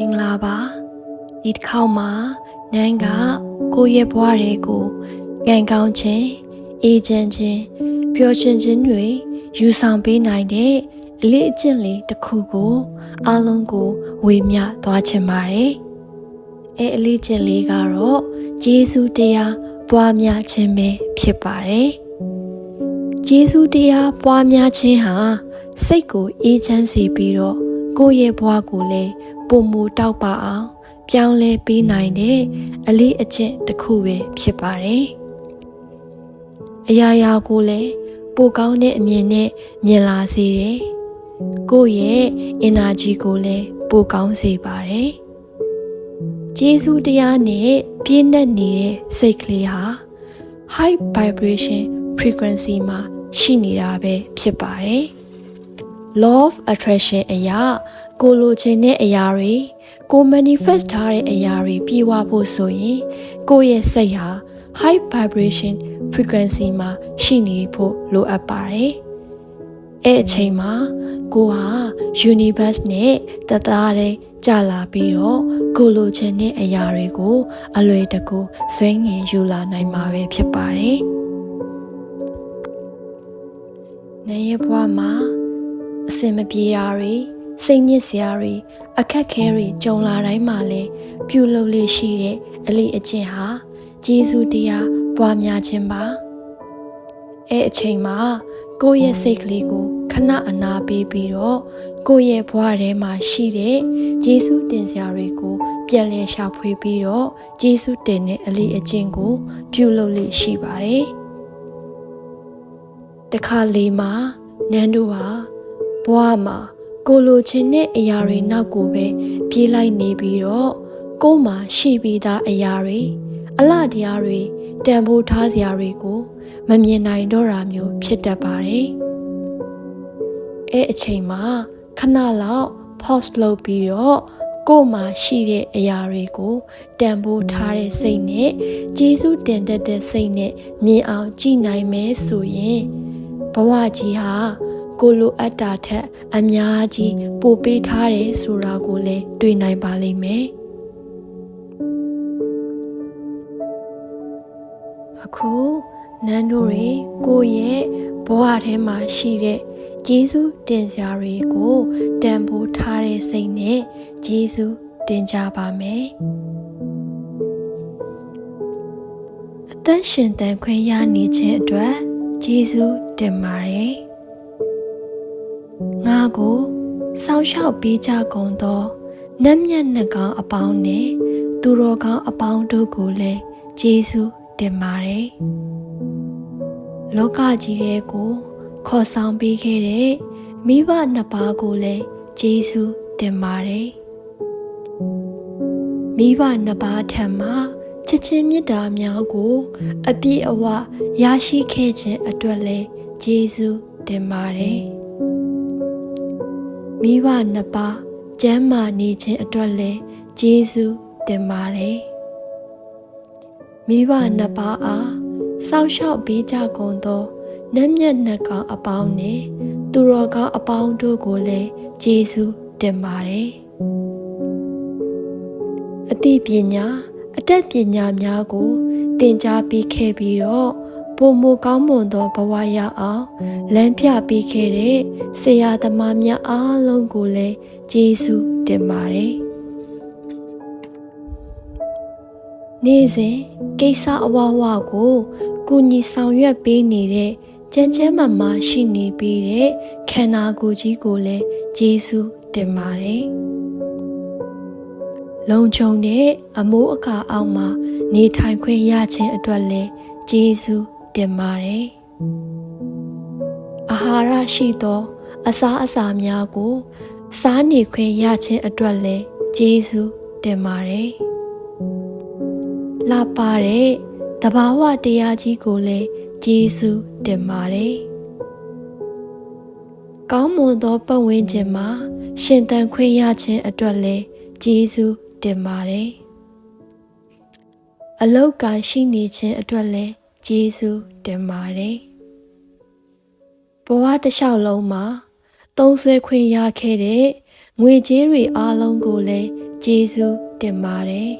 မင်္ဂလာပါဒီတစ်ခေါက်မှာနန်းကကိုယ့်ရဲ့ဘဝတွေကိုကံကောင်းခြင်းအေးချမ်းခြင်းပျော်ရွှင်ခြင်းတွေယူဆောင်ပေးနိုင်တဲ့အလေးအကျင့်လေးတစ်ခုကိုအားလုံးကိုဝေမျှသွားချင်ပါတယ်အဲအလေးကျင့်လေးကတော့ဂျေစုတရားပွားများခြင်းပဲဖြစ်ပါတယ်ဂျေစုတရားပွားများခြင်းဟာစိတ်ကိုအေးချမ်းစေပြီးတော့ကိုယ့်ရဲ့ဘဝကိုလည်း ပုံမူတောက်ပါအောင်ပြောင်းလဲပေးနိုင်တဲ့အလေးအကျင့်တစ်ခုပဲဖြစ်ပါတယ်။အရာရာကိုလည်းပိုကောင်းတဲ့အမြင်နဲ့မြင်လာစေတယ်။ကိုယ့်ရဲ့ energy ကိုလည်းပိုကောင်းစေပါတယ်။ကျေးဇူးတရားနဲ့ပြည့်နှက်နေတဲ့စိတ်ကလေးဟာ high vibration frequency မှာရှိနေတာပဲဖြစ်ပါတယ်။ law of attraction အရာ ကိုလိုချင်တဲ့အရာတွေကို manifest ထားတဲ့အရာတွေပြေဝဖို့ဆိုရင်ကိုယ့်ရဲ့စိတ်ဟာ high vibration frequency မှာရှိနေဖို့လိုအပ်ပါတယ်။အဲ့အချိန်မှာကိုဟာ universe နဲ့တသားတဲ့ကြလာပြီးတော့ကိုလိုချင်တဲ့အရာတွေကို အလွယ်တကူဆွဲငင်ယူလာနိုင်မှာပဲဖြစ်ပါတယ်။နေရဘွားမှာအစင်မပြေတာတွေ စိတ်ညစ်စရာတွေအခက်ခဲတွေကြုံလာတိုင်းမှာလဲပြုလုပ်လေးရှိတဲ့အလေးအကျင့်ဟာဂျေဇုတရားပွားများခြင်းပါအဲအချိန်မှာကိုယ့်ရဲ့စိတ်ကလေးကိုခဏအနာပေးပြီးတော့ကိုယ့်ရဲ့ဘဝထဲမှာရှိတဲ့ဂျေဇုတင်စရာတွေကိုပြန်လည်ရှာဖွေပြီးတော့ဂျေဇုတင်တဲ့အလေးအကျင့်ကို ပြုလုပ်လေးရှိပါတယ်တခါလေမှာနန်းတို့ဟာဘဝမှာ ကိုလိုချင်တဲ့အရာတွေနောက်ကိုပဲပြေးလိုက်နေပြီးတော့ကို့မှာရှိပြီးသားအရာတွေအလှတရားတွေတန်ဖိုးထားစရာတွေကိုမမြင်နိုင်တော့တာမျိုးဖြစ်တတ်ပါတယ်။အဲအချိန်မှာခဏလောက် pause လုပ်ပြီးတော့ကို့မှာရှိတဲ့အရာတွေကိုတန်ဖိုးထားတဲ့စိတ်နဲ့ကျေးဇူးတင်တတ်တဲ့စိတ်နဲ့မြင်အောင်ကြည်နိုင်မယ်ဆိုရင်ဘဝကြီးဟာ ကိုလိုအပ်တာထက်အများကြီးပိုပေးထားတယ်ဆိုတာကိုလည်းတွေ့နိုင်ပါလိမ့်မယ်အခုနန်းတို့တွေကိုရဲ့ဘဝထဲမှာရှိတဲ့ဂျေဇုတင်စရာတွေကိုတန်ဖိုးထားတဲ့စိတ်နဲ့ဂျေဇုတင်ကြပါမယ်အသက်ရှင်တန်ခွင့်ရနေခြင်းအတွက်ဂျေဇုတင်ပါတယ်ငါ ကိုစောင်းရှောက်ပေးကြကုန်သောနတ်မြတ်နှကောင်းအပေါင်းနဲ့သူတော်ကောင်းအပေါင်းတို့ကိုလည်းကျေးဇူးတင်ပါတယ်။လောကကြီးရဲ့ကိုခေါ်ဆောင်ပေးခဲ့တဲ့မိဘနှစ်ပါးကိုလည်းကျေးဇူးတင်ပါတယ်။မိဘနှစ်ပါးထံမှချစ်ချင်းမေတ္တာများကို အပြည့်အဝရရှိခဲ့ခြင်းအတွက်လည်းကျေးဇူးတင်ပါတယ်။ မိဘနှစ်ပါးကျမ်းမာနေခြင်းအတွက်လည်းကျေးဇူးတင်ပါတယ်မိဘနှစ်ပါးအားစောင့်ရှောက်ပေးကြကုန်သောနတ်မြတ်နှစ်ကောင်အပေါင်းနဲ့သူတော်ကောင်းအပေါင်းတို့ကိုလည်းကျေးဇူးတင်ပါတယ်အသိပညာအတတ်ပညာများကိုသင်ကြားပေးခဲ့ပြီးတော့ ပုံမကောင်းမွန်သောဘဝရအောင်လမ်းပြပေးခဲ့တဲ့ဆရာသမားများအားလုံးကိုလည်းကျေးဇူးတင်ပါတယ်။နေ့စဉ်ကိစ္စအဝဝကိုကုညီဆောင်ရွက်ပေးနေတဲ့ကြမ်းကြမ်းမာမာရှိနေပြီးတဲ့ခန္ဓာကိုယ်ကြီးကိုလည်းကျေးဇူးတင်ပါတယ်။လုံခြုံတဲ့အမိုးအကာအောက်မှာနေထိုင်ခွင့်ရခြင်းအတွက်လည်းကျေးဇူး တင်ပါတယ်။အာဟာရရှိသော အစာအစာများကို စားနေခွင့်ရခြင်းအတွက်လည်းကျေးဇူးတင်ပါတယ်။လာပါတဲ့တဘာဝတရားကြီးကိုလည်းကျေးဇူးတင်ပါတယ်။ကောင်းမွန်သောပတ်ဝန်းကျင်မှာရှင်သန်ခွင့်ရခြင်းအတွက်လည်းကျေးဇူးတင်ပါတယ်။အလောက်ကရှိနေခြင်းအတွက်လည်း ကျေးဇူးတင်ပါတယ်ဘဝတစ်လျှောက်လုံးမှာသုံးဆွဲခွင့်ရခဲ့တဲ့ငွေကြေးတွေအားလုံးကိုလည်းကျေးဇူးတင်ပါတယ်။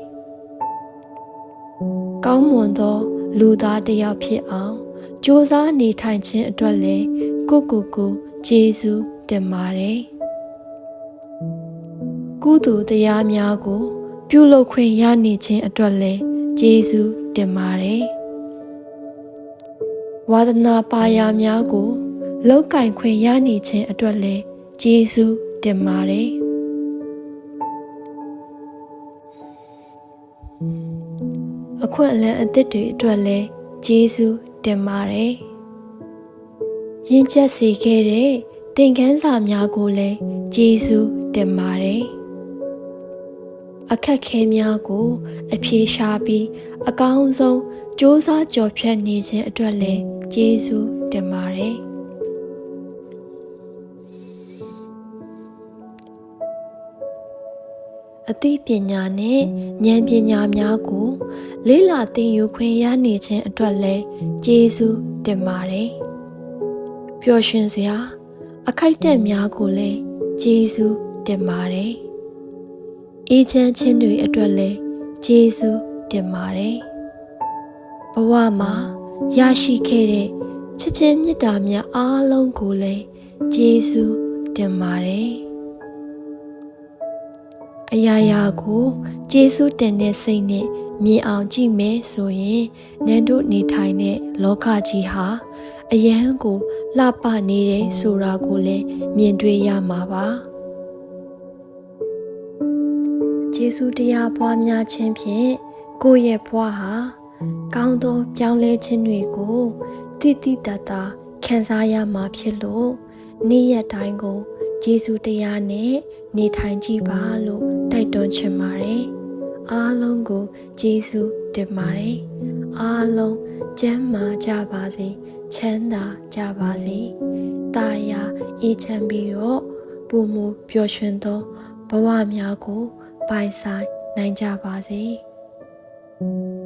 ကောင်းမွန်သော လူသားတစ်ယောက်ဖြစ်အောင်စ조사နေထိုင်ခြင်းအတွက်လည်းကိုကိုကိုကျေးဇူးတင်ပါတယ်။ကုသိုလ်တရားများကို ပြုလုပ်ခွင့်ရနေခြင်းအတွက်လည်းကျေးဇူးတင်ပါတယ်။ ဝါဒနာပါရာများကိုလောက်ကင်ခွင့်ရနေခြင်းအတွက်လည်းကျေးဇူးတင်ပါတယ်။အခွင့်အလမ်းအသစ်တွေအတွက်လည်းကျေးဇူးတင်ပါတယ်။ရင်ကျက်စေခဲ့တဲ့သင်ခန်းစာများကိုလည်းကျေးဇူးတင်ပါတယ်။အခက်ခဲများကို အပြေရှားပြီး အကောင်းဆုံးစ조사ကြော်ဖြတ်နေခြင်းအတွက်လည်း ကျေးဇူးတင်ပါတယ်။အသိပညာနဲ့ဉာဏ်ပညာများကို လေးလာသင်ယူခွင့်ရနေခြင်းအတွက်လည်းကျေးဇူးတင်ပါတယ်။ပျော်ရွှင်စရာ အခိုက်အတန့်များကိုလည်းကျေးဇူးတင်ပါတယ်။အေးချမ်းခြင်းတွေအတွက်လည်းကျေးဇူးတင်ပါတယ်။ဘဝမှာ ရရှိခဲ့တဲ့ချစ်ချင်းမေတ္တာများအားလုံးကိုလည်းကျေးဇူးတင်ပါတယ်။အရာရာကိုကျေးဇူးတင်တဲ့စိတ်နဲ့မြင်အောင်ကြည့်မယ်ဆိုရင်နန်းတို့နေထိုင်တဲ့လောကကြီးဟာအယံကိုလှပနေတယ်ဆိုတာကိုလည်းမြင်တွေ့ရမှာပါကျေးဇူးတရားပွားများခြင်းဖြင့်ကိုယ့်ရဲ့ဘဝဟာ ကောင်းသောပြောင်းလဲခြင်းတွေကိုတိတိတတ်တာခံစားရမှာဖြစ်လို့နေ့ရက်တိုင်းကိုယေရှုတရားနဲ့နေထိုင်ကြည့်ပါလို့တိုက်တွန်းချင်ပါတယ်။အားလုံးကိုယေရှုတင်ပါတယ်။အားလုံးကျမ်းမာကြပါစေ။ချမ်းသာကြပါစေ။တာယာအေးချမ်းပြီးတော့ပုံမူပျော်ရွှင်သောဘဝများကိုပိုင်ဆိုင်နိုင်ကြပါစေ။